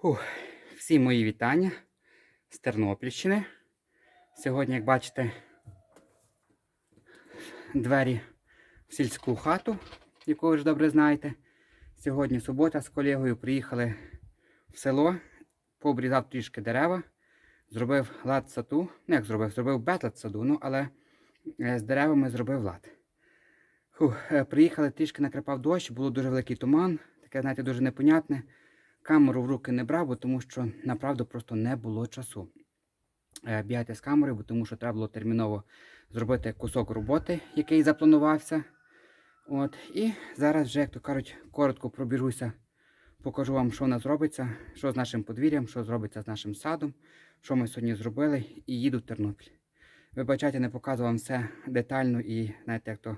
Фух. Всі мої вітання з Тернопільщини. Сьогодні, як бачите, двері в сільську хату, яку ви ж добре знаєте. Сьогодні субота з колегою приїхали в село, пообрізав трішки дерева, зробив лад саду. Ну, як зробив? Зробив бетлад саду, ну, але е, з деревами зробив лад. Фух, е, приїхали, трішки накрапав дощ, було дуже великий туман, таке, знаєте, дуже непонятне. Камеру в руки не брав, тому що направду просто не було часу. е, Бігати з камерою, тому що треба було терміново зробити кусок роботи, який запланувався. От. І зараз вже, як то кажуть, коротко пробіжуся, покажу вам, що у нас робиться, що з нашим подвір'ям, що зробиться з нашим садом, що ми сьогодні зробили, і їду в Тернопіль. Вибачайте, не показував вам все детально і, знаєте, як то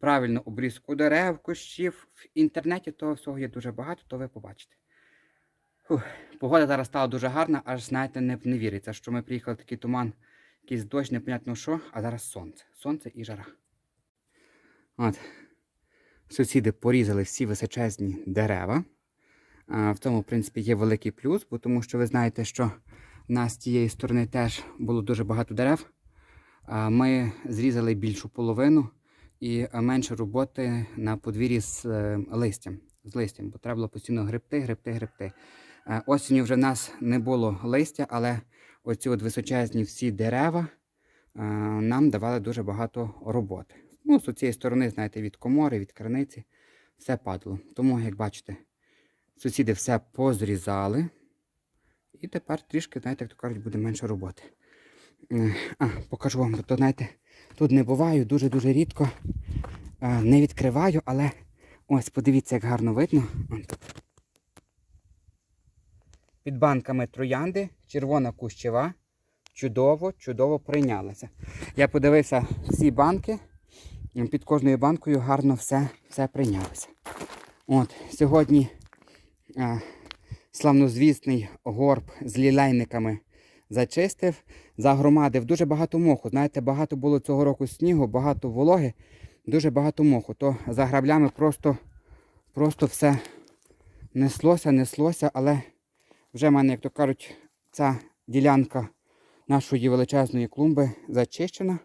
правильно обрізку дерев, кущів. В інтернеті того всього є дуже багато, то ви побачите. Фух, погода зараз стала дуже гарна, аж знаєте, не, не віриться, що ми приїхали в такий туман, якийсь дощ, непонятно що, а зараз сонце. Сонце і жара. От. Сусіди порізали всі височезні дерева. А, в тому, в принципі, є великий плюс, бо тому що ви знаєте, що в нас з тієї сторони теж було дуже багато дерев. А, ми зрізали більшу половину і менше роботи на подвір'ї з е, листям. З листям, бо треба було постійно гребти, гребти, гребти. Е, Осінню вже в нас не було листя, але оці от височезні всі дерева е, нам давали дуже багато роботи. Ну, з цієї сторони, знаєте, від комори, від криниці, все падало. Тому, як бачите, сусіди все позрізали. І тепер трішки, знаєте, як то кажуть, буде менше роботи. Е, А, покажу вам, то, знаєте, тут не буваю, дуже-дуже рідко. Не відкриваю, але ось подивіться, як гарно видно. Під банками троянди, червона кущева. Чудово, чудово прийнялася. Я подивився всі банки. Під кожною банкою гарно все, все прийнялося. От, сьогодні а, славнозвісний горб з лілейниками зачистив, загромадив дуже багато моху. Знаєте, багато було цього року снігу, багато вологи, дуже багато моху. То за граблями просто, просто все неслося, неслося, але вже в мене, як то кажуть, ця ділянка нашої величезної клумби зачищена.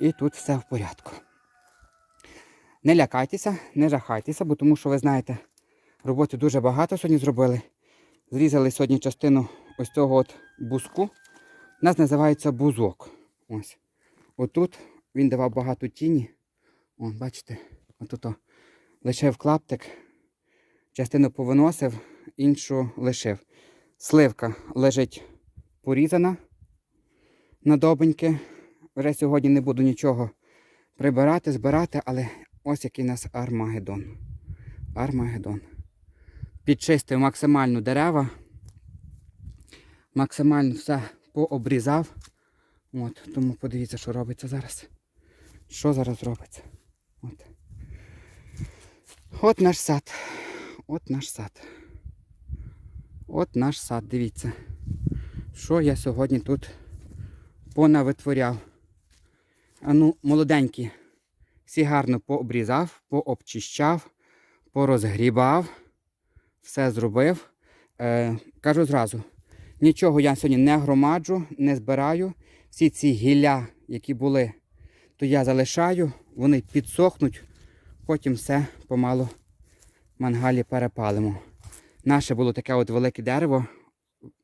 І тут все в порядку. Не лякайтеся, не жахайтеся, бо тому що ви знаєте, роботи дуже багато сьогодні зробили. Зрізали сьогодні частину ось цього от бузку. У нас називається бузок. Ось. Отут він давав багато тіні. О, бачите, отут лишив клаптик, частину повиносив, іншу лишив. Сливка лежить порізана на добеньки. Вже сьогодні не буду нічого прибирати, збирати, але ось який у нас Армагеддон. Армагеддон. Підчистив максимально дерева. Максимально все пообрізав. От, тому подивіться, що робиться зараз. Що зараз робиться? От. От наш сад. От наш сад. От наш сад, дивіться. Що я сьогодні тут понавитворяв. А ну, молоденькі. Всі гарно пообрізав, пообчищав, порозгрібав, все зробив. Е, кажу зразу, нічого я сьогодні не громаджу, не збираю. Всі ці гілля, які були, то я залишаю, вони підсохнуть, потім все помалу в мангалі перепалимо. Наше було таке от велике дерево,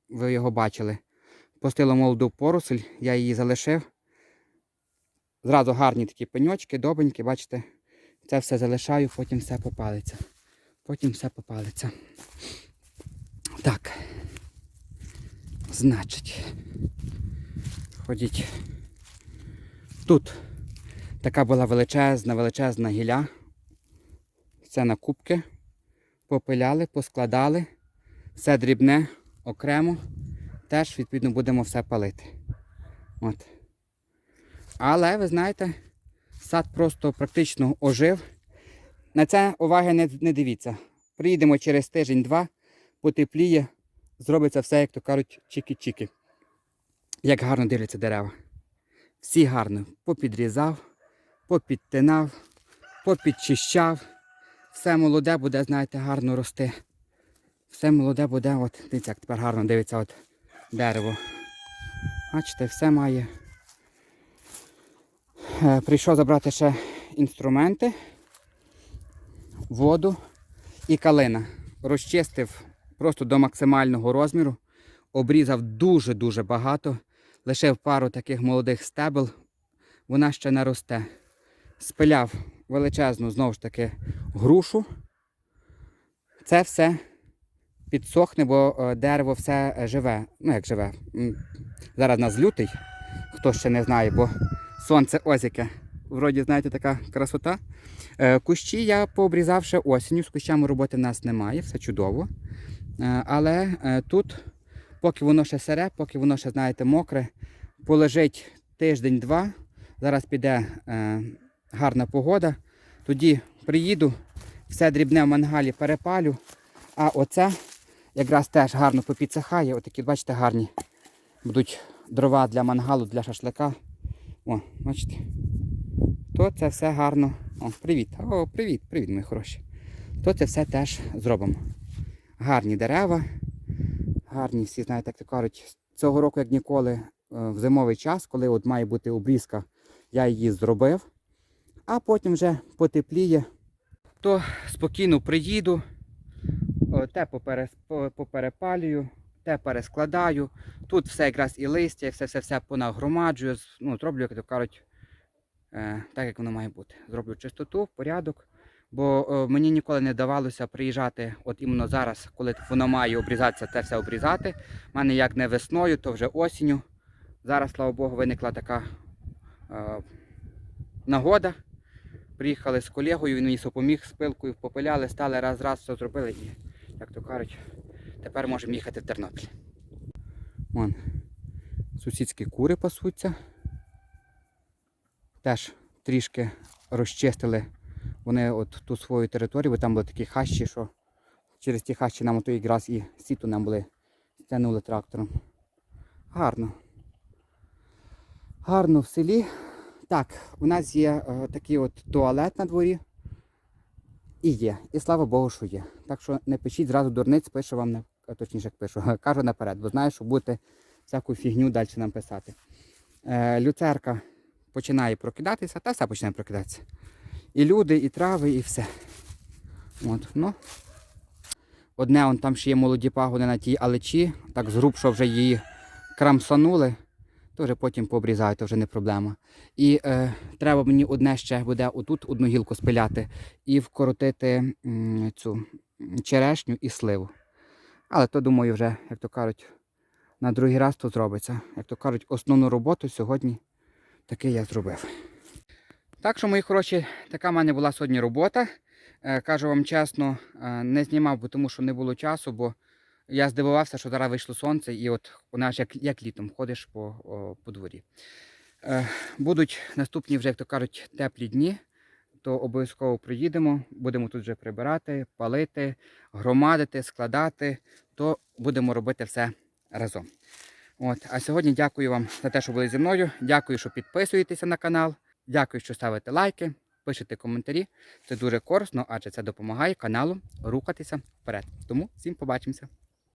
ви його бачили. Пустило молоду поросль, я її залишив. Зразу гарні такі пеньочки, добенькі, бачите, це все залишаю, потім все попалиться. Потім все попалиться. Так. Значить. Ходіть. Тут така була величезна, величезна гілля. Все на кубки. Попиляли, поскладали. Все дрібне, окремо. Теж, відповідно, будемо все палити. От. Але ви знаєте, сад просто практично ожив. На це уваги не, не дивіться. Приїдемо через тиждень-два, потепліє, зробиться все, як то кажуть, чики-чики. Як гарно дивляться дерева. Всі гарно попідрізав, попідтинав, попідчищав. Все молоде буде, знаєте, гарно рости. все молоде буде, от, дивіться, як тепер гарно дивиться от дерево. Бачите, все має. Е, Прийшов забрати ще інструменти, воду і калина. Розчистив просто до максимального розміру, обрізав дуже-дуже багато, лишив пару таких молодих стебел, вона ще не росте. Спиляв величезну знову ж таки грушу. Це все підсохне, бо е, дерево все живе. Ну як живе. Зараз у нас лютий, хто ще не знає, бо сонце ось яке. Вроді, знаєте, така красота. Е, Кущі я пообрізав ще осінню. З кущами роботи в нас немає, все чудово. Е, Але тут, поки воно ще сире, поки воно ще, знаєте, мокре, полежить тиждень-два. Зараз піде гарна погода. Тоді приїду, все дрібне в мангалі перепалю. А оце якраз теж гарно попідсихає. Отакі, бачите, гарні будуть дрова для мангалу, для шашлика. О, бачите. То це все гарно. О, привіт. О, привіт, привіт, мої хороші. То це все теж зробимо. Гарні дерева, гарні всі, знаєте, як то кажуть, цього року, як ніколи, е, в зимовий час, коли от має бути обрізка, я її зробив. А потім вже потепліє, то спокійно приїду, те поперепалюю, те перескладаю. Тут все якраз і листя, все все все понагромаджую, ну, зроблю, як то кажуть, е, так як воно має бути. Зроблю чистоту, порядок. Бо мені ніколи не давалося приїжджати от іменно зараз, коли воно має обрізатися, те все обрізати. У мене як не весною, то вже осінню. Зараз, слава Богу, виникла така е, нагода. Приїхали з колегою, він мені допоміг з пилкою, попиляли, стали раз раз все зробили і, як то кажуть, тепер можемо їхати в Тернопіль. Вон, сусідські кури пасуться. Теж трішки розчистили вони от ту свою територію, бо там були такі хащі, що через ті хащі нам ото якраз і сіту нам були стягнули трактором. Гарно. Гарно в селі. Так, у нас є е, такий от туалет на дворі. І є. І слава Богу, що є. Так що не пишіть зразу дурниць, пишу вам, на- точніше як пишу, кажу наперед, бо знаю, що будете всяку фігню далі нам писати. Е, люцерка починає прокидатися, та все починає прокидатися. І люди, і трави, і все. От, ну. Одне, он там ще є молоді пагони на тій алечі, так згруб, що вже її крамсанули, то вже потім пообрізаю, то вже не проблема. І е, треба мені одне ще буде отут одну гілку спиляти і вкоротити м, цю черешню і сливу. Але то, думаю, вже, як то кажуть, на другий раз то зробиться. Як то кажуть, основну роботу сьогодні таки я зробив. Так що, мої хороші, така в мене була сьогодні робота. Е, кажу вам чесно, е, не знімав, бо тому що не було часу, бо я здивувався, що зараз вийшло сонце, і от вона ж як, як літом ходиш по, о, по дворі. Е, будуть наступні вже, як то кажуть, теплі дні, то обов'язково приїдемо, будемо тут вже прибирати, палити, громадити, складати, то будемо робити все разом. От. А сьогодні дякую вам за те, що були зі мною. Дякую, що підписуєтеся на канал. Дякую, що ставите лайки, пишете коментарі. Це дуже корисно, адже це допомагає каналу рухатися вперед. Тому всім побачимося.